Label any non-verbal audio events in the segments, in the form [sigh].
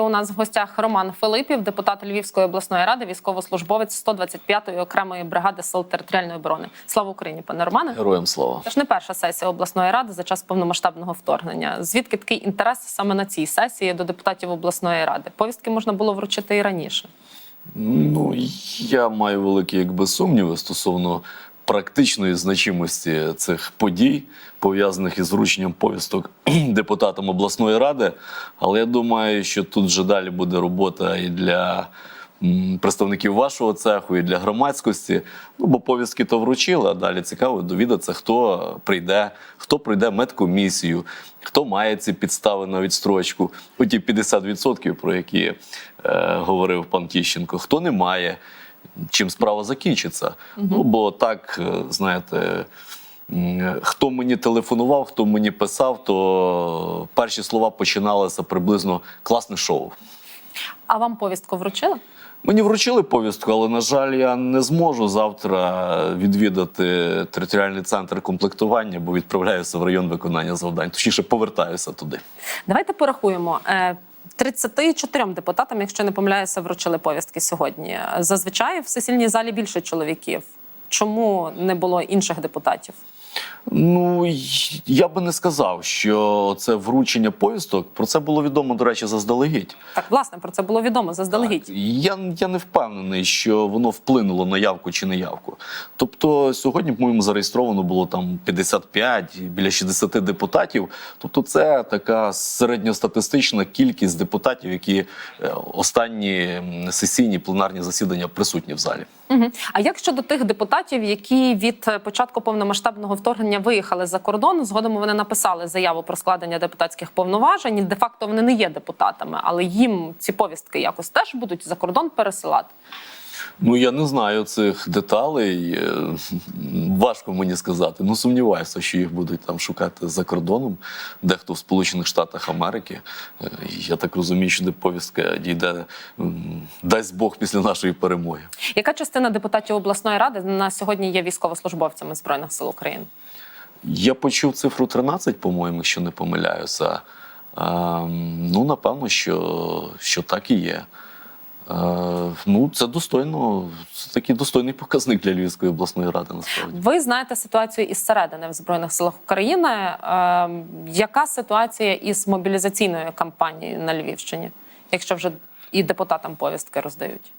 У нас в гостях Роман Филипів, депутат Львівської обласної ради, військовослужбовець 125-ї окремої бригади сил територіальної оборони. Слава Україні, пане Романе. Героям слава. Це ж не перша сесія обласної ради за час повномасштабного вторгнення. Звідки такий інтерес саме на цій сесії до депутатів обласної ради? Повістки можна було вручити і раніше. Ну я маю великі якби сумніви стосовно практичної значимості цих подій, пов'язаних із врученням повісток [clears throat] депутатам обласної ради. Але я думаю, що тут вже далі буде робота і для представників вашого цеху, і для громадськості. Ну бо повістки то вручили, а далі цікаво довідатися, хто прийде, хто пройде медкомісію, хто має ці підстави на відстрочку. Оті 50%, про які е, говорив пан Тіщенко, хто не має, чим справа закінчиться. Ну бо так, е, знаєте. Хто мені телефонував, хто мені писав, то перші слова починалися приблизно класне шоу. А вам повістку вручили? Мені вручили повістку, але на жаль, я не зможу завтра відвідати територіальний центр комплектування, бо відправляюся в район виконання завдань. Точніше, повертаюся туди. Давайте порахуємо. Е, 34 депутатам, якщо не помиляюся, вручили повістки сьогодні. Зазвичай в сесільній залі більше чоловіків. Чому не було інших депутатів? Ну я би не сказав, що це вручення повісток. Про це було відомо, до речі, заздалегідь. Так, власне, про це було відомо заздалегідь. Я, я не впевнений, що воно вплинуло на явку чи не явку. Тобто сьогодні, по-моєму, зареєстровано було там 55, біля 60 депутатів. Тобто, це така середньостатистична кількість депутатів, які е, останні сесійні пленарні засідання присутні в залі. Угу. А як щодо тих депутатів, які від е, початку повномасштабного вторгнення виїхали за кордон, згодом вони написали заяву про складення депутатських повноважень. Де факто вони не є депутатами, але їм ці повістки якось теж будуть за кордон пересилати. Ну я не знаю цих деталей. е, Важко мені сказати. Ну сумніваюся, що їх будуть там шукати за кордоном, дехто в Сполучених Штатах Америки. Е, Я так розумію, що де повістка дійде, дасть Бог після нашої перемоги. Яка частина депутатів обласної ради на сьогодні є військовослужбовцями збройних сил України? Я почув цифру 13, по-моєму, якщо не помиляюся. Ем, Ну, напевно, що, що так і є. Е, Ну, це достойно, це такий достойний показник для Львівської обласної ради, насправді. Ви знаєте ситуацію із середини в збройних силах України. Ем, яка ситуація із мобілізаційною кампанією на Львівщині, якщо вже і депутатам повістки роздають?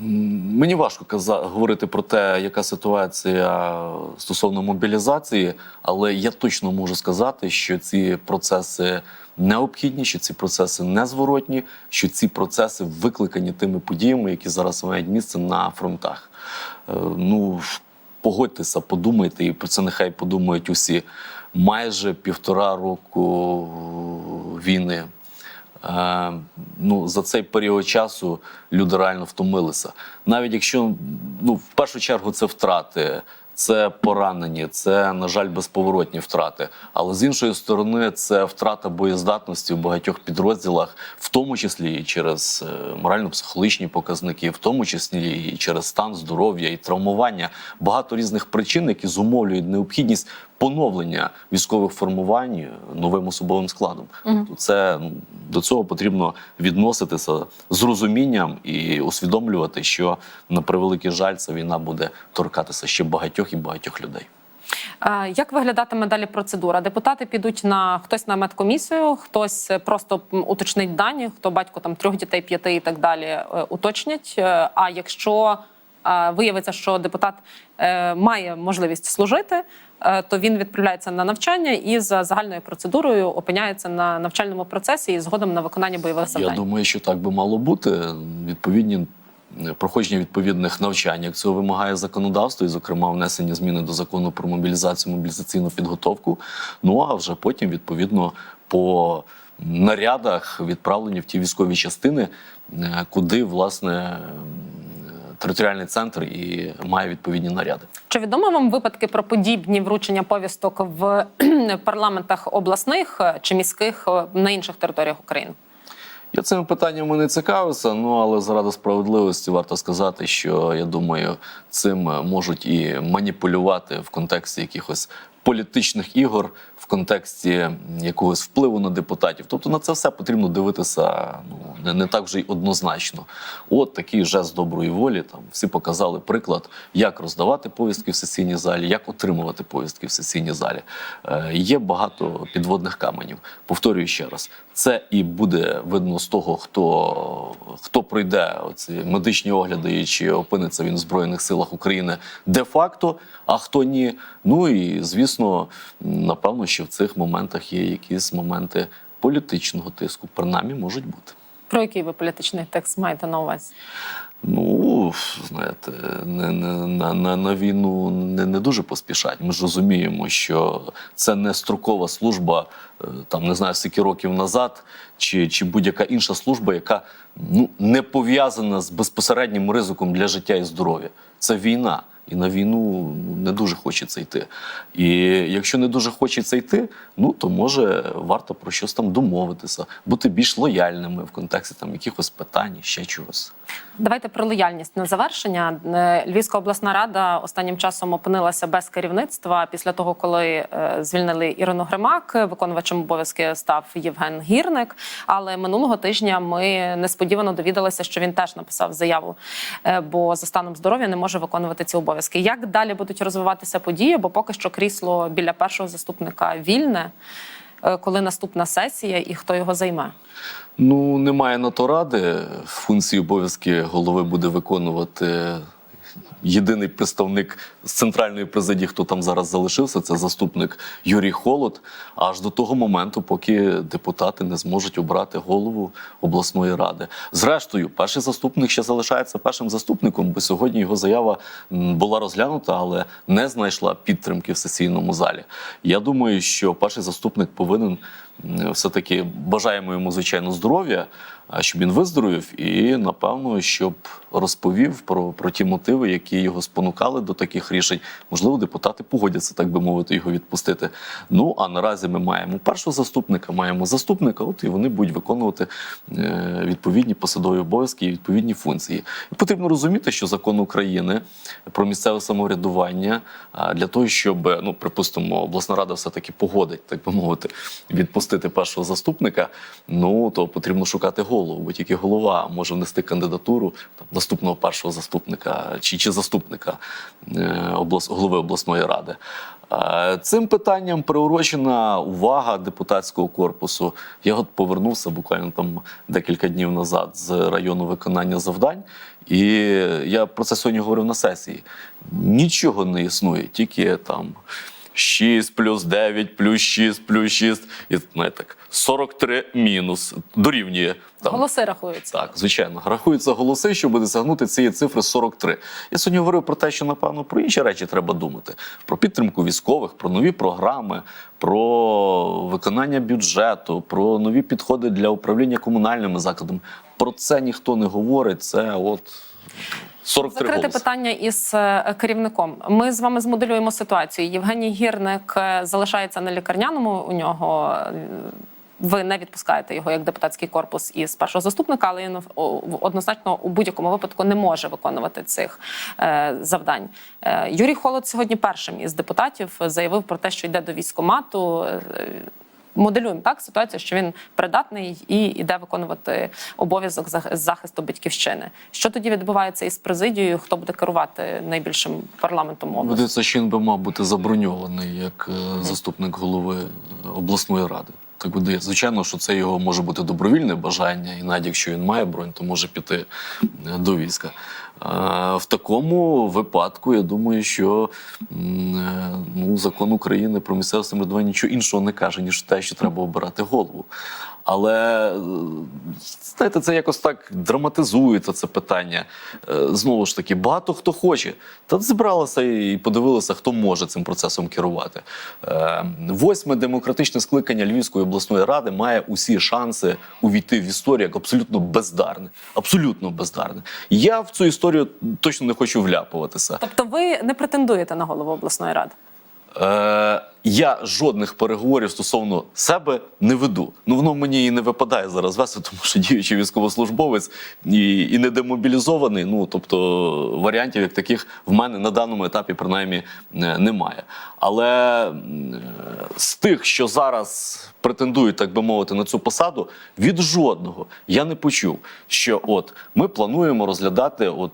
Мені важко каза- говорити про те, яка ситуація стосовно мобілізації, але я точно можу сказати, що ці процеси необхідні, що ці процеси незворотні, що ці процеси викликані тими подіями, які зараз мають місце на фронтах. Е, Ну, погодьтеся, подумайте, і про це нехай подумають усі. Майже півтора року війни. Е, ну, за цей період часу люди реально втомилися. Навіть якщо ну, в першу чергу це втрати, це поранені, це, на жаль, безповоротні втрати. Але з іншої сторони, це втрата боєздатності в багатьох підрозділах, в тому числі і через е, морально-психологічні показники, в тому числі і через стан здоров'я і травмування. Багато різних причин, які зумовлюють необхідність поновлення військових формувань е, новим особовим складом. Тобто Це до цього потрібно відноситися з розумінням і усвідомлювати, що на превеликий жаль, ця війна буде торкатися ще багатьох і багатьох людей. Як виглядатиме далі процедура? Депутати підуть на хтось на медкомісію, хтось е, просто уточнить дані, хто батько там трьох дітей, п'яти і так далі е, уточнять. А якщо виявиться, що депутат е, має можливість служити, е, то він відправляється на навчання і за загальною процедурою опиняється на навчальному процесі і згодом на виконання бойових завдань. Я думаю, що так би мало бути. Відповідні проходження відповідних навчань, як цього вимагає законодавство, і, зокрема, внесення зміни до закону про мобілізацію, мобілізаційну підготовку. Ну а вже потім, відповідно, по нарядах відправлені в ті військові частини, е, куди власне територіальний центр і має відповідні наряди. Чи відомо вам випадки про подібні вручення повісток в парламентах обласних е, чи міських е, на інших територіях України? Я цими питаннями не цікавився, ну але заради справедливості варто сказати, що я думаю, цим можуть і маніпулювати в контексті якихось політичних ігор, в контексті якогось впливу на депутатів. Тобто на це все потрібно дивитися ну, не, не так вже й однозначно. От такий жест доброї волі. Там всі показали приклад, як роздавати повістки в сесійній залі, як отримувати повістки в сесійній залі. Е, є багато підводних каменів. Повторюю ще раз, це і буде видно з того, хто, хто пройде оці медичні огляди чи опиниться він в Збройних силах України де-факто, а хто ні. Ну і звісно, напевно, що в цих моментах є якісь моменти політичного тиску, принаймні можуть бути. Про який ви політичний текст маєте на увазі? Ну, знаєте, не, не, на, на, на війну не, не дуже поспішать. Ми ж розуміємо, що це не строкова служба, е, там не знаю, скільки років назад, чи, чи будь-яка інша служба, яка ну, не пов'язана з безпосереднім ризиком для життя і здоров'я. Це війна. І на війну ну, не дуже хочеться йти. І якщо не дуже хочеться йти, ну то може варто про щось там домовитися, бути більш лояльними в контексті там якихось питань, ще чогось. Давайте про лояльність на завершення. Е, Львівська обласна рада останнім часом опинилася без керівництва після того, коли е, звільнили Ірину Гримак. Виконувачем обов'язки став Євген Гірник. Але минулого тижня ми несподівано довідалися, що він теж написав заяву, е, бо за станом здоров'я не може виконувати ці обов'язки. Як далі будуть розвиватися події? Бо поки що крісло біля першого заступника вільне. Е, Коли наступна сесія і хто його займе? Ну, немає на то ради. Функції обов'язки голови буде виконувати єдиний представник з центральної президії, хто там зараз залишився, це заступник Юрій Холод. Аж до того моменту, поки депутати не зможуть обрати голову обласної ради. Зрештою, перший заступник ще залишається першим заступником, бо сьогодні його заява була розглянута, але не знайшла підтримки в сесійному залі. Я думаю, що перший заступник повинен все-таки бажаємо йому звичайно здоров'я, щоб він виздоровів, і напевно, щоб розповів про, про ті мотиви, які його спонукали до таких рішень. Можливо, депутати погодяться, так би мовити, його відпустити. Ну а наразі ми маємо першого заступника, маємо заступника. От і вони будуть виконувати е, відповідні посадові обов'язки і відповідні функції. І потрібно розуміти, що закон України про місцеве самоврядування для того, щоб ну припустимо, обласна рада все таки погодить, так би мовити, відпустити першого заступника. Ну то потрібно шукати голову, бо тільки голова може внести кандидатуру там, наступного першого заступника чи, чи заступника е, облас, голови обласної ради. Е, Цим питанням приурочена увага депутатського корпусу. Я от повернувся буквально там декілька днів назад з району виконання завдань, і я про це сьогодні говорив на сесії. Нічого не існує, тільки там. 6 плюс 9 плюс 6 плюс 6, і знаєте, так, 43 мінус дорівнює там. Голоси рахуються. Так, звичайно, рахуються голоси, щоб досягнути цієї цифри 43. Я сьогодні говорив про те, що напевно про інші речі треба думати: про підтримку військових, про нові програми, про виконання бюджету, про нові підходи для управління комунальними закладами. Про це ніхто не говорить. Це от 43 Закрите голоси. питання із е, керівником. Ми з вами змоделюємо ситуацію. Євгеній Гірник е, залишається на лікарняному. У нього е, ви не відпускаєте його як депутатський корпус із першого заступника, але він однозначно у будь-якому випадку не може виконувати цих завдань. Юрій Холод сьогодні першим із депутатів заявив про те, що йде до військомату. Моделюємо так ситуацію, що він придатний і йде виконувати обов'язок зах- захисту батьківщини. Що тоді відбувається із президією? Хто буде керувати найбільшим парламентом області? Що він би мав бути заброньований як е, заступник голови е, обласної ради. Так буде. Звичайно, що це його може бути добровільне бажання, і навіть якщо він має бронь, то може піти е, до війська. В такому випадку я думаю, що е, ну, закон України про місцеве самоврядування нічого іншого не каже, ніж те, що треба обирати голову. Але е, знаєте, це якось так драматизується це питання. Е, Знову ж таки, багато хто хоче. Та зібралися і подивилися, хто може цим процесом керувати. Восьме демократичне скликання Львівської обласної ради має усі шанси увійти в історію як абсолютно бездарне. Абсолютно бездарне. Я в цю історію точно не хочу вляпуватися. Тобто, ви не претендуєте на голову обласної ради? Е, я жодних переговорів стосовно себе не веду. Ну воно мені і не випадає зараз вести, тому що діючий військовослужбовець і, і не демобілізований. Ну тобто варіантів як таких в мене на даному етапі принаймні е, немає. Але е, з тих, що зараз претендують, так би мовити, на цю посаду, від жодного я не почув, що от ми плануємо розглядати от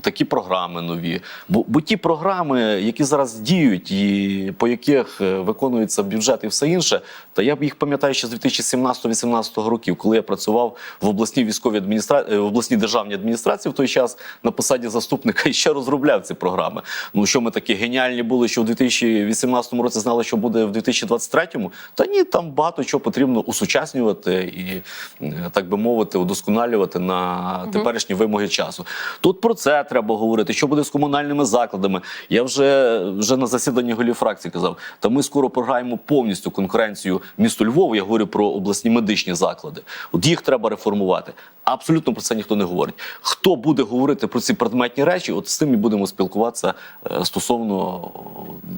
такі програми нові. Бо, бо ті програми, які зараз діють, і по яких е, виконується бюджет і все інше, та я б їх пам'ятаю ще з 2017-18 років, коли я працював в обласній військовій адміністрації, в обласній державній адміністрації в той час на посаді заступника і ще розробляв ці програми. Ну що ми такі геніальні були, що в 2018 році знали, що буде в 2023-му? Та ні, там багато чого потрібно усучаснювати і, е, так би мовити, удосконалювати на теперішні вимоги часу. Тут про це треба говорити. Що буде з комунальними закладами? Я вже, вже на засіданні голів фракції казав, та ми скоро програємо повністю конкуренцію місту Львову. Я говорю про обласні медичні заклади. От їх треба реформувати. Абсолютно про це ніхто не говорить. Хто буде говорити про ці предметні речі? От з тим і будемо спілкуватися е, стосовно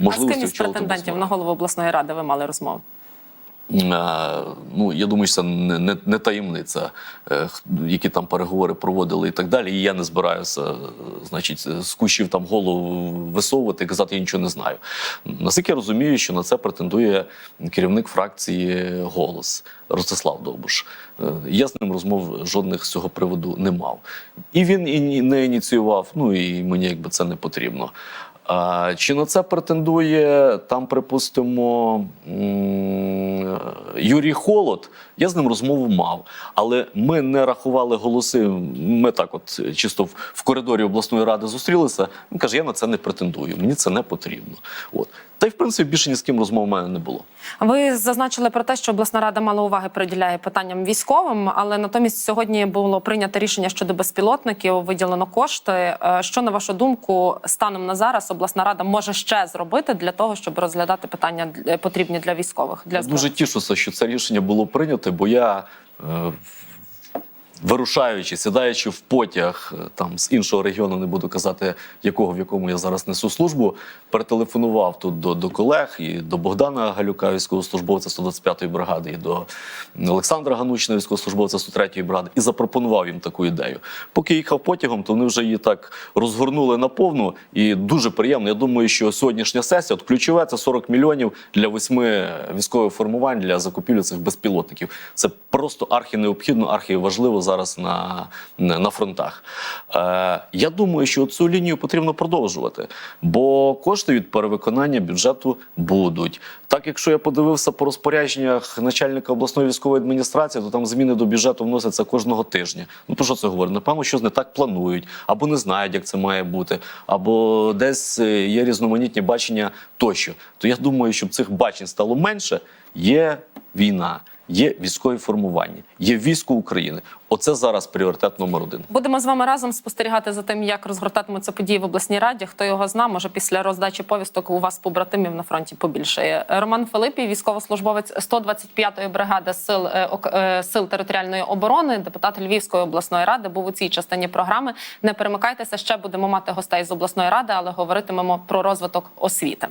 можливості А з ким із претендентів на голову обласної ради ви мали розмову? Е, Ну, я думаю, що це не, не, не таємниця, е, які там переговори проводили і так далі. І я не збираюся, е, значить, з кущів там голову висовувати і казати, я нічого не знаю. Наскільки я розумію, що на це претендує керівник фракції голос Ростислав Довбуш. Я з ним розмов жодних з цього приводу не мав. І він і не ініціював, ну і мені якби це не потрібно. Чи на це претендує там, припустимо, Юрій Холод? Я з ним розмову мав, але ми не рахували голоси. Ми так, от чисто в коридорі обласної ради зустрілися. Він каже: я на це не претендую, мені це не потрібно. От та й в принципі більше ні з ким розмов у мене не було. Ви зазначили про те, що обласна рада мало уваги приділяє питанням військовим, але натомість сьогодні було прийнято рішення щодо безпілотників, виділено кошти. Е, Що на вашу думку станом на зараз обласна рада може ще зробити для того, щоб розглядати питання е, потрібні для військових? Для Я дуже тішуся, що це рішення було прийнято, бо я. Вирушаючи, сідаючи в потяг е, там з іншого регіону, не буду казати, якого в якому я зараз несу службу, перетелефонував тут до, до колег і до Богдана Галюка, військовослужбовця 125-ї бригади, і до Олександра Ганучина, військовослужбовця 103-ї бригади, і запропонував їм таку ідею. Поки їхав потягом, то вони вже її так розгорнули наповну, і дуже приємно. Я думаю, що сьогоднішня сесія от ключове це 40 мільйонів для восьми військових формувань для закупівлі цих безпілотників. Це просто архінеобхідно, архіважливо зараз на, на, фронтах. Е, я думаю, що цю лінію потрібно продовжувати, бо кошти від перевиконання бюджету будуть. Так, якщо я подивився по розпорядженнях начальника обласної військової адміністрації, то там зміни до бюджету вносяться кожного тижня. Ну про що це говорить? Напевно, щось не так планують, або не знають, як це має бути, або десь е, є різноманітні бачення тощо. То я думаю, щоб цих бачень стало менше, є війна. Є військові формування, є військо України. Оце зараз пріоритет номер один. Будемо з вами разом спостерігати за тим, як розгортатимуться події в обласній раді. Хто його зна, може після роздачі повісток у вас побратимів на фронті побільшає. Роман Филиппій, військовослужбовець 125-ї бригади сил е, е, сил територіальної оборони, депутат Львівської обласної ради, був у цій частині програми. Не перемикайтеся, ще будемо мати гостей з обласної ради, але говоритимемо про розвиток освіти.